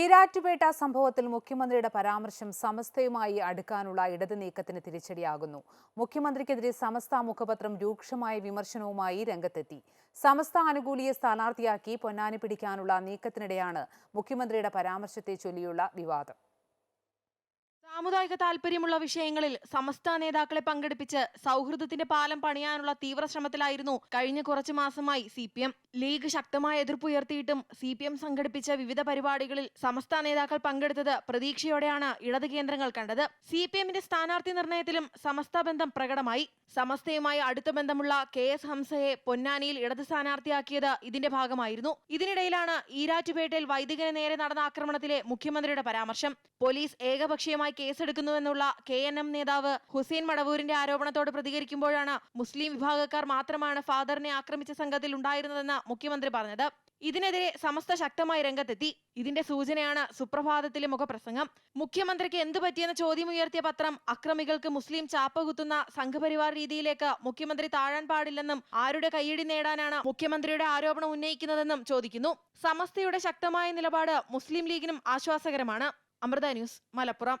ഈരാറ്റുപേട്ട സംഭവത്തിൽ മുഖ്യമന്ത്രിയുടെ പരാമർശം സമസ്തയുമായി അടുക്കാനുള്ള ഇടത് നീക്കത്തിന് തിരിച്ചടിയാകുന്നു. മുഖ്യമന്ത്രിക്കെതിരെ സമസ്ത മുഖപത്രം രൂക്ഷമായ വിമർശനവുമായി രംഗത്തെത്തി. സമസ്ത അനുകൂലിയെ സ്ഥാനാർത്ഥിയാക്കി പൊന്നാനി പിടിക്കാനുള്ള നീക്കത്തിനിടെയാണ് മുഖ്യമന്ത്രിയുടെ പരാമർശത്തെ ചൊല്ലിയുള്ള വിവാദം. സാമുദായിക താല്പര്യമുള്ള വിഷയങ്ങളിൽ സമസ്ത നേതാക്കളെ പങ്കെടുപ്പിച്ച് സൗഹൃദത്തിന്റെ പാലം പണിയാനുള്ള തീവ്ര ശ്രമത്തിലായിരുന്നു കഴിഞ്ഞ കുറച്ചു മാസമായി സി പി എം. ലീഗ് ശക്തമായ എതിർപ്പുയർത്തിയിട്ടും സി പി എം സംഘടിപ്പിച്ച വിവിധ പരിപാടികളിൽ സമസ്ത നേതാക്കൾ പങ്കെടുത്തത് പ്രതീക്ഷയോടെയാണ് ഇടത് കേന്ദ്രങ്ങൾ കണ്ടത്. സി പി എമ്മിന്റെ സ്ഥാനാർത്ഥി നിർണയത്തിലും സമസ്ത ബന്ധം പ്രകടമായി. സമസ്തയുമായി അടുത്ത ബന്ധമുള്ള കെ എസ് ഹംസയെ പൊന്നാനിയിൽ ഇടത് സ്ഥാനാർത്ഥിയാക്കിയത് ഇതിന്റെ ഭാഗമായിരുന്നു. ഇതിനിടയിലാണ് ഈരാറ്റുപേട്ടയിൽ വൈദികന് നേരെ നടന്ന ആക്രമണത്തിലെ മുഖ്യമന്ത്രിയുടെ പരാമർശം. പോലീസ് ഏകപക്ഷീയമായി കേസെടുക്കുന്നുവെന്നുള്ള കെ എൻ എം നേതാവ് ഹുസൈൻ മടവൂരിന്റെ ആരോപണത്തോട് പ്രതികരിക്കുമ്പോഴാണ് മുസ്ലിം വിഭാഗക്കാർ മാത്രമാണ് ഫാദറിനെ ആക്രമിച്ച സംഘത്തിൽ ഉണ്ടായിരുന്നതെന്ന് മുഖ്യമന്ത്രി പറഞ്ഞത്. ഇതിനെതിരെ സമസ്ത ശക്തമായി രംഗത്തെത്തി. ഇതിന്റെ സൂചനയാണ് സുപ്രഭാതത്തിലെ മുഖപ്രസംഗം. മുഖ്യമന്ത്രിക്ക് എന്തു പറ്റിയെന്ന ചോദ്യം ഉയർത്തിയ പത്രം അക്രമികൾക്ക് മുസ്ലിം ചാപ്പകുത്തുന്ന സംഘപരിവാർ രീതിയിലേക്ക് മുഖ്യമന്ത്രി താഴാൻ പാടില്ലെന്നും ആരുടെ കൈയടി നേടാനാണ് മുഖ്യമന്ത്രിയുടെ ആരോപണം ഉന്നയിക്കുന്നതെന്നും ചോദിക്കുന്നു. സമസ്തയുടെ ശക്തമായ നിലപാട് മുസ്ലിം ലീഗിനും ആശ്വാസകരമാണ്. അമൃത ന്യൂസ് മലപ്പുറം.